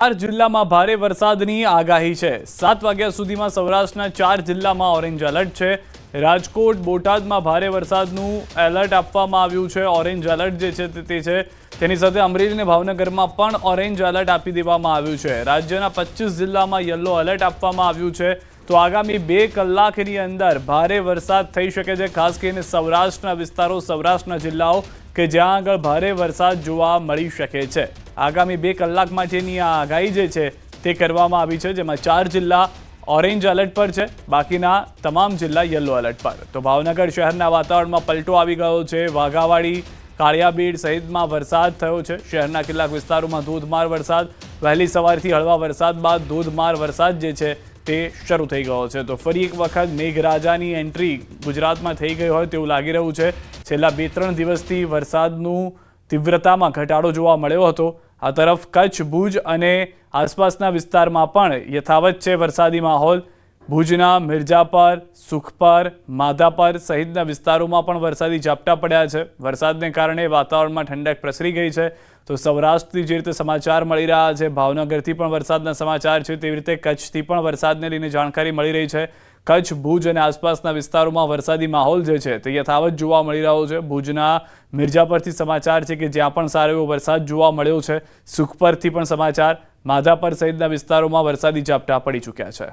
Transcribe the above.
ચાર જિલ્લામાં ભારે વરસાદની આગાહી છે. સાત વાગ્યા સુધીમાં સૌરાષ્ટ્રના ચાર જિલ્લામાં ઓરેન્જ એલર્ટ છે. રાજકોટ, બોટાદમાં ભારે વરસાદનું એલર્ટ આપવામાં આવ્યું છે. ઓરેન્જ એલર્ટ જે છે તે- છે. તેની સાથે અમરેલી અને ભાવનગરમાં પણ ઓરેન્જ એલર્ટ આપી દેવામાં આવ્યું છે. રાજ્યના પચીસ જિલ્લામાં યલો એલર્ટ આપવામાં આવ્યું છે. તો આગામી બે કલાકની અંદર ભારે વરસાદ થઈ શકે છે. ખાસ કરીને સૌરાષ્ટ્રના વિસ્તારો, સૌરાષ્ટ્રના જિલ્લાઓ કે જ્યાં આગળ ભારે વરસાદ જોવા મળી શકે છે. આગામી બે કલાકમાં જેની આ આગાહી જે છે તે કરવામાં આવી છે, જેમાં ચાર જિલ્લા ઓરેન્જ એલર્ટ પર છે, બાકીના તમામ જિલ્લા યલો એલર્ટ પર. તો ભાવનગર શહેરના વાતાવરણમાં પલટો આવી ગયો છે, વાઘાવાડી, કાળિયાબીડ સહિતમાં વરસાદ થયો છે. શહેરના કેટલાક વિસ્તારોમાં ધોધમાર વરસાદ, વહેલી સવારથી હળવા વરસાદ બાદ ધોધમાર વરસાદ જે છે તે શરૂ થઈ ગયો છે. તો ફરી એક વખત મેઘરાજાની એન્ટ્રી ગુજરાતમાં થઈ ગઈ હોય તેવું લાગી રહ્યું છે. છેલ્લા બે ત્રણ દિવસથી વરસાદનું તીવ્રતામાં ઘટાડો જોવા મળ્યો હતો. આ તરફ કચ્છ, ભુજ અને આસપાસના વિસ્તારમાં પણ યથાવત છે વરસાદી માહોલ. ભુજના મિર્જાપર સુખપર, માધાપર સહિતના વિસ્તારોમાં પણ વરસાદી ઝાપટા પડ્યા છે. વરસાદને કારણે વાતાવરણમાં ઠંડક પ્રસરી ગઈ છે. તો સૌરાષ્ટ્રથી જે રીતે સમાચાર મળી રહ્યા છે, ભાવનગરથી પણ વરસાદના સમાચાર છે, તેવી રીતે કચ્છથી પણ વરસાદને લઈને જાણકારી મળી રહી છે. કચ્છ, ભુજ અને આસપાસના વિસ્તારોમાં વરસાદી માહોલ જે છે તે યથાવત જોવા મળી રહ્યો છે. ભુજના મિર્જાપરથી સમાચાર છે કે જ્યાં પણ સારો એવો વરસાદ જોવા મળ્યો છે, સુખપરથી પણ સમાચાર. માધાપર સહિતના વિસ્તારોમાં વરસાદી ઝાપટા પડી ચૂક્યા છે.